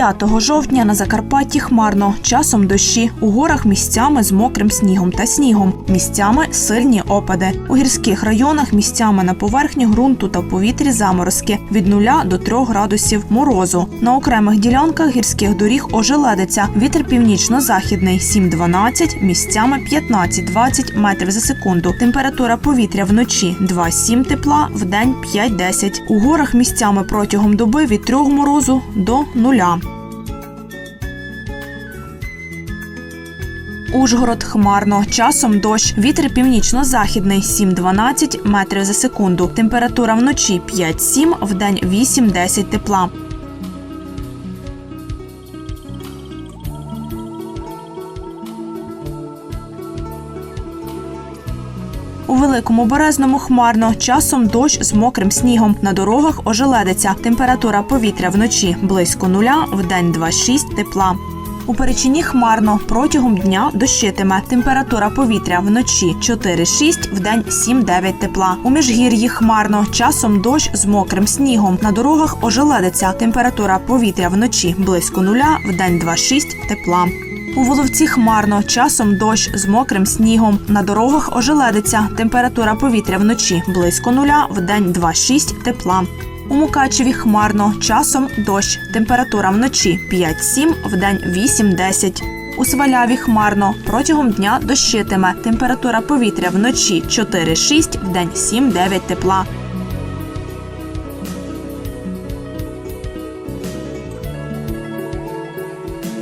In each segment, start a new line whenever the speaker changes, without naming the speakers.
5 жовтня на Закарпатті хмарно, часом дощі. У горах місцями з мокрим снігом та снігом, місцями сильні опади. У гірських районах місцями на поверхні ґрунту та повітрі заморозки від 0 до 3 градусів морозу. На окремих ділянках гірських доріг ожеледиться. Вітер північно-західний 7-12, місцями 15-20 метрів за секунду. Температура повітря вночі 2-7 тепла, вдень 5-10. У горах місцями протягом доби від 3 морозу до нуля. Ужгород хмарно, часом дощ. Вітер північно-західний 7-12 метрів за секунду. Температура вночі 5-7, вдень 8-10 тепла. У великому березному хмарно, часом дощ з мокрим снігом. На дорогах ожеледиться. Температура повітря вночі близько нуля, вдень 2-6 тепла. У перечині хмарно протягом дня дощитиме. Температура повітря вночі 4-6, вдень 7-9 тепла. У міжгір'ї хмарно, часом дощ з мокрим снігом. На дорогах ожеледиться. Температура повітря вночі близько нуля, вдень 2-6 тепла. У Воловці хмарно, часом дощ з мокрим снігом. На дорогах ожеледиться. Температура повітря вночі близько нуля, вдень 2-6 тепла. У Мукачеві хмарно, часом дощ. Температура вночі 5-7, вдень 8-10. У Сваляві хмарно, протягом дня дощитиме. Температура повітря вночі 4-6, вдень 7-9 тепла.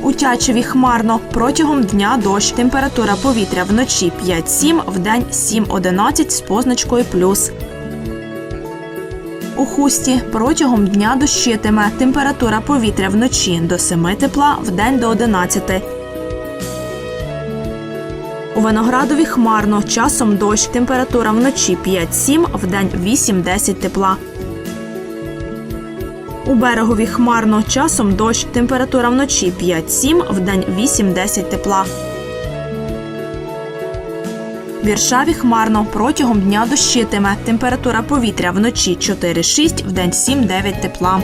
У Тячеві хмарно. Протягом дня дощ. Температура повітря вночі 5-7, вдень 7-11 з позначкою плюс. У хусті протягом дня дощитиме. Температура повітря вночі до 7 тепла, вдень до 11. У Виноградові хмарно, часом дощ. Температура вночі 5-7, вдень 8-10 тепла. У берегові хмарно, часом дощ. Температура вночі 5-7, вдень 8-10 тепла. В Віршаві хмарно, протягом дня дощитиме. Температура повітря вночі 4-6, вдень 7-9 тепла.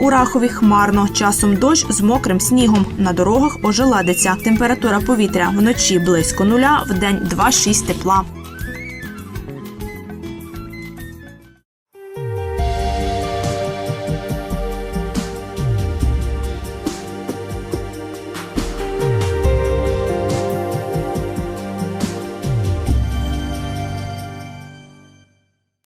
У Рахові хмарно, часом дощ з мокрим снігом. На дорогах ожеледиться. Температура повітря вночі близько нуля, вдень 2-6 тепла.